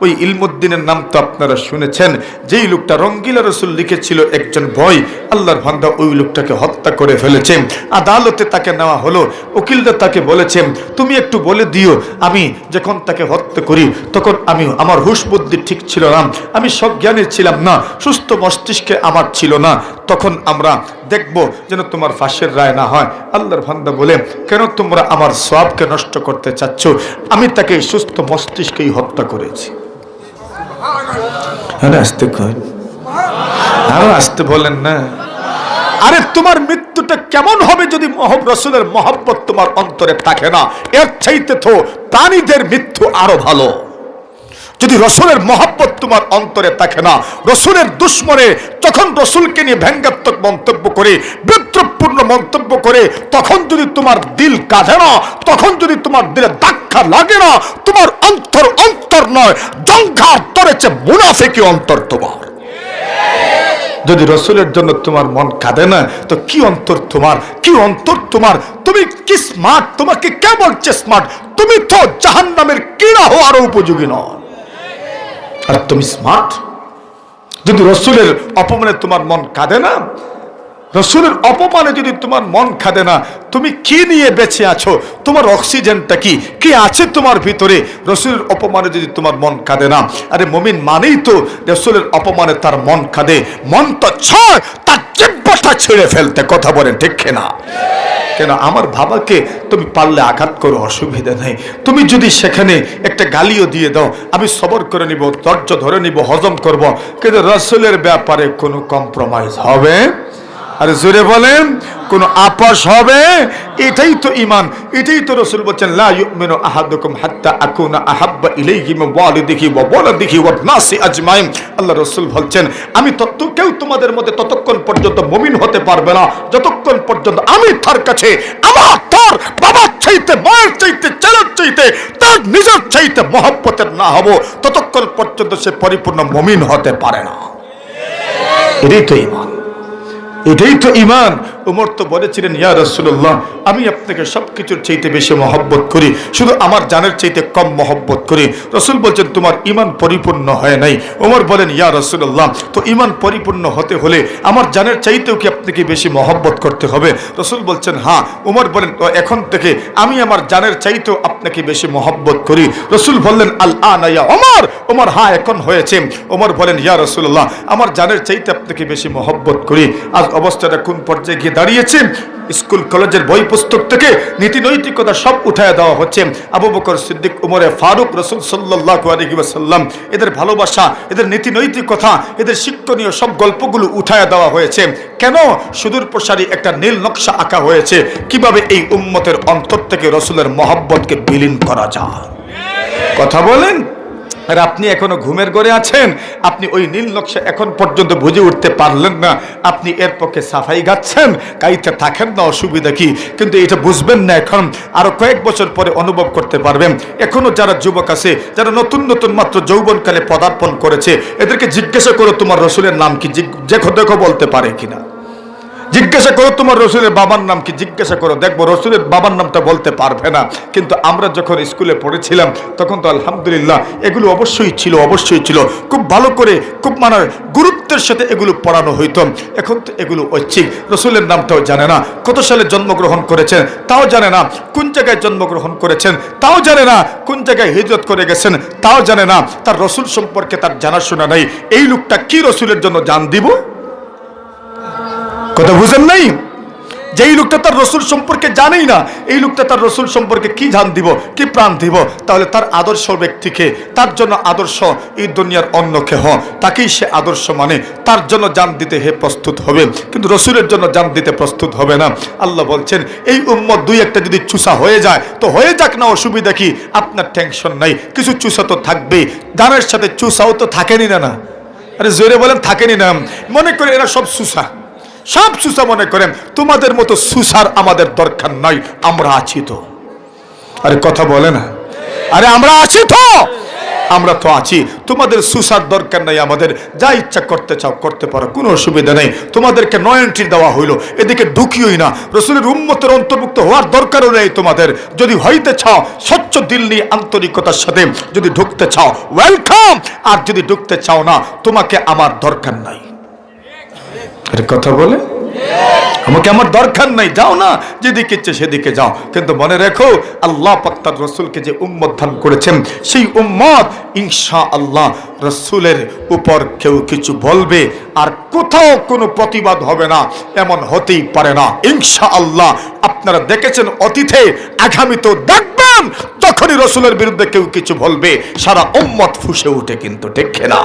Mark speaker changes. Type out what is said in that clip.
Speaker 1: ওই ইলমুদ্দিনের নাম তো আপনারা শুনেছেন। যেই লোকটা রঙ্গিলা রসুল লিখেছিল একজন ভয়, আল্লাহর ভান্দা ওই লোকটাকে হত্যা করে ফেলেছে। আদালতে তাকে নেওয়া হলো, উকিলরা তাকে বলেছে, তুমি একটু বলে দিও, আমি যখন তাকে হত্যা করি, তখন আমি, আমার হুশ বুদ্ধি ঠিক ছিল না, আমি সব সজ্ঞানী ছিলাম না, সুস্থ মস্তিষ্কে আমার ছিল না। তখন আমরা দেখব যেন তোমার ফাঁসের রায় না হয়। আল্লাহর ভান্দা বলে, কেন তোমরা আমার সবকে নষ্ট করতে চাচ্ছ? আমি তাকে সুস্থ মস্তিষ্কেই হত্যা করেছি। আরে আসতে কয় আরও আসতে বলেন না। আরে তোমার মৃত্যুটা কেমন হবে যদি মহব রসুলের মহব্বত তোমার অন্তরে থাকে না? এর চাইতে তো প্রাণীদের মৃত্যু আরও ভালো। যদি রসুলের মহব্বত তোমার অন্তরে থাকে না, রসুলের দুশ্মনে তখন রসুলকে নিয়ে ব্যঙ্গাত্মক মন্তব্য করে, বিদ্রুপপূর্ণ মন্তব্য করে, তখন যদি তোমার দিল কাঁধে না, তখন যদি তোমার দিলে দাক্ষা লাগে না, তোমার অন্তর অন্তর নয়, জঙ্ঘার তরেছে মুনাফেকি অন্তর তোমার। যদি রসুলের জন্য তোমার মন কাঁদে না, তো কি অন্তর তোমার, কি অন্তর তোমার? তুমি কি স্মার্ট তোমাকে কে বলছে স্মার্ট তুমি তো জাহান নামের কিনা হওয়ারও উপযোগী নয়। আর তুমি স্মার্ট যদি রসুলের অপমানে তোমার মন কাঁদে না রসুলের অপমানে যদি তোমার মন খাদে না, তুমি কি নিয়ে বেঁচে আছো? তোমার অক্সিজেনটা কি? কি আছে তোমার ভিতরে? রসুলের অপমানে যদি তোমার মন কাঁদে না, আরে মমিন মানেই তো রসুলের অপমানে তার মন খাদে। মন তো ছয়, তার জিব্বাটা ছেড়ে ফেলতে কথা বলেন, ঠিক না কেন আমার বাবাকে তুমি পারলে আঘাত করো, অসুবিধা নেই। তুমি যদি সেখানে একটা গালিও দিয়ে দাও, আমি সবর করে নিব, ধৈর্য ধরে নিব, হজম করব। কিন্তু রসুলের ব্যাপারে কোনো কম্প্রোমাইজ হবে? আর জোরে বলেন, কোন আপস হবে? এটাই তো ইমান এটাই তো রসুল বলছেন নাসি আল্লাহ রসুল বলছেন, আমি তত কেউ তোমাদের মধ্যে ততক্ষণ পর্যন্ত মুমিন হতে পারবে না। যতক্ষণ পর্যন্ত আমি তার কাছে, আমার তোর বাবার চাইতে, মায়ের চাইতে, ছেলের চাইতে, তার নিজের চাইতে মহব্বতের না হব, ততক্ষণ পর্যন্ত সে পরিপূর্ণ মুমিন হতে পারে না। এটাই তো ইমান এটাই তো ইমান উমর তো বলেছিলেন, ইয়া রসুল্লাহ আমি আপনাকে সব কিছুর চাইতে বেশি মহব্বত করি। শুধু আমার জানের চাইতে কম মহব্বত করি। রসুল বলছেন, তোমার ইমান পরিপূর্ণ হয় নাই। উমর বলেন, ইয়া রসুল্লাহ তো ইমান পরিপূর্ণ হতে হলে আমার জানের চাইতেও কি আপনাকে বেশি মহব্বত করতে হবে? রসুল বলছেন হ্যাঁ। উমর বলেন এখন থেকে আমি আমার জানের চাইতেও আপনাকে বেশি মহব্বত করি। রসুল বললেন আল আনাইয়া ওমর ওমর হ্যাঁ এখন হয়েছে। ওমর বলেন, ইয়া রসুল্লাহ আমার জানের চাইতে আপনাকে বেশি মহব্বত করি। আজ অবস্থাটা কোন পর্যায়ে গিয়ে দাঁড়িয়েছে? স্কুল, কলেজের বই পুস্তক থেকে নীতি নৈতিকতা সব উঠায় দেওয়া হচ্ছে। আবু বকর সিদ্দিক, উমরে ফারুক রসুল সাল্লাহ এদের ভালোবাসা, এদের নীতি নৈতিকতা, এদের শিক্ষণীয় সব গল্পগুলো উঠায় দেওয়া হয়েছে। কেন সুদূর প্রসারী একটা নীল নকশা আঁকা হয়েছে? কীভাবে এই উম্মতের অন্তর থেকে রসুলের মহব্বতকে বিলীন করা যায়? কথা বলেন। আর আপনি এখনও ঘুমের ঘরে আছেন, আপনি ওই নীল নকশা এখন পর্যন্ত বুঝে উঠতে পারলেন না। আপনি এর পক্ষে সাফাই গাচ্ছেন কাইতে থাকেন না, অসুবিধা কি? কিন্তু এটা বুঝবেন না এখন, আরও কয়েক বছর পরে অনুভব করতে পারবেন। এখনও যারা যুবক আছে, যারা নতুন নতুন মাত্র যৌবনকালে পদার্পণ করেছে, এদেরকে জিজ্ঞাসা করো তোমার রসুলের নাম কি দেখো দেখো বলতে পারে কিনা। জিজ্ঞাসা করো, তোমার রসুলের বাবার নাম কি? জিজ্ঞাসা করো, দেখব, রসুলের বাবার নামটা বলতে পারবে না। কিন্তু আমরা যখন স্কুলে পড়েছিলাম, তখন তো আলহামদুলিল্লাহ এগুলো অবশ্যই ছিল অবশ্যই ছিল। খুব ভালো করে, খুব মানার গুরুত্বের সাথে এগুলো পড়ানো হইতো। এখন তো এগুলো ঐচ্ছিক। রসুলের নামটাও জানে না। কত সালে জন্মগ্রহণ করেছেন? তাও জানে না। কোন জায়গায় জন্মগ্রহণ করেছেন? তাও জানে না। কোন জায়গায় হিজরত করে গেছেন? তাও জানে না। তার রসুল সম্পর্কে তার জানাশোনা নাই। এই লোকটা কি রসুলের জন্য জান দিব? কথা বুঝেন নাই? যেই লোকটা তার রসুল সম্পর্কে জানেই না, এই লোকটা তার রসুল সম্পর্কে কি জান দিব, কি প্রাণ দিব, তাহলে তার আদর্শ ব্যক্তিকে তার জন্য আদর্শ এই দুনিয়ার অন্য কেহ? তাকেই সে আদর্শ মানে। তার জন্য জান দিতে হে প্রস্তুত হবে। কিন্তু রসুলের জন্য জান দিতে প্রস্তুত হবে না। আল্লাহ বলছেন, এই উম্মত দুই একটা যদি চুষা হয়ে যায়, তো হয়ে যাক না অসুবিধা কি? আপনার টেনশন নাই। কিছু চুষা তো থাকবেই। দানের সাথে চুষাও তো থাকেনি না না? আরে জোরে বলেন, থাকেনি না। মনে করে এরা সব সুসা সব সুসা মনে করেন, তোমাদের মতো সুসার আমাদের দরকার নাই আমরা আছি তো। আরে কথা বলে না। আরে আমরা আছি তো। আমরা তো আছি। তোমাদের সুসার দরকার নাই আমাদের। যা ইচ্ছা করতে চাও, করতে পারো, কোনো অসুবিধা নেই। তোমাদেরকে নয় এন্ট্রি দেওয়া হইল। এদিকে ঢুকিওই না। রসুলের উম্মতের অন্তর্ভুক্ত হওয়ার দরকারও নেই তোমাদের। যদি হইতে চাও, স্বচ্ছ দিল নিয়ে আন্তরিকতার সাথে যদি ঢুকতে চাও ওয়েলকাম আর যদি ঢুকতে চাও না, তোমাকে আমার দরকার নাই। কথা বলে? আমাকে আমার দরকার নাই, যাও না, যেদিকে ইচ্ছে সেদিকে যাও। কিন্তু মনে রেখো, আল্লাহ পাক্তার রসুলকে যে উম্মত দান করেছেন, সেই উম্মত ইনশা আল্লাহ রসুলের উপর কেউ কিছু বলবে, আর কোথাও কোনো প্রতিবাদ হবে না, এমন হতেই পারে না। ইনশা আল্লাহ আপনারা দেখেছেন অতীতে আগামীতেও দেখবেন তখনই রসুলের বিরুদ্ধে কেউ কিছু বলবে, সারা উম্মত ফুসে উঠে কিন্তু ঠিক না।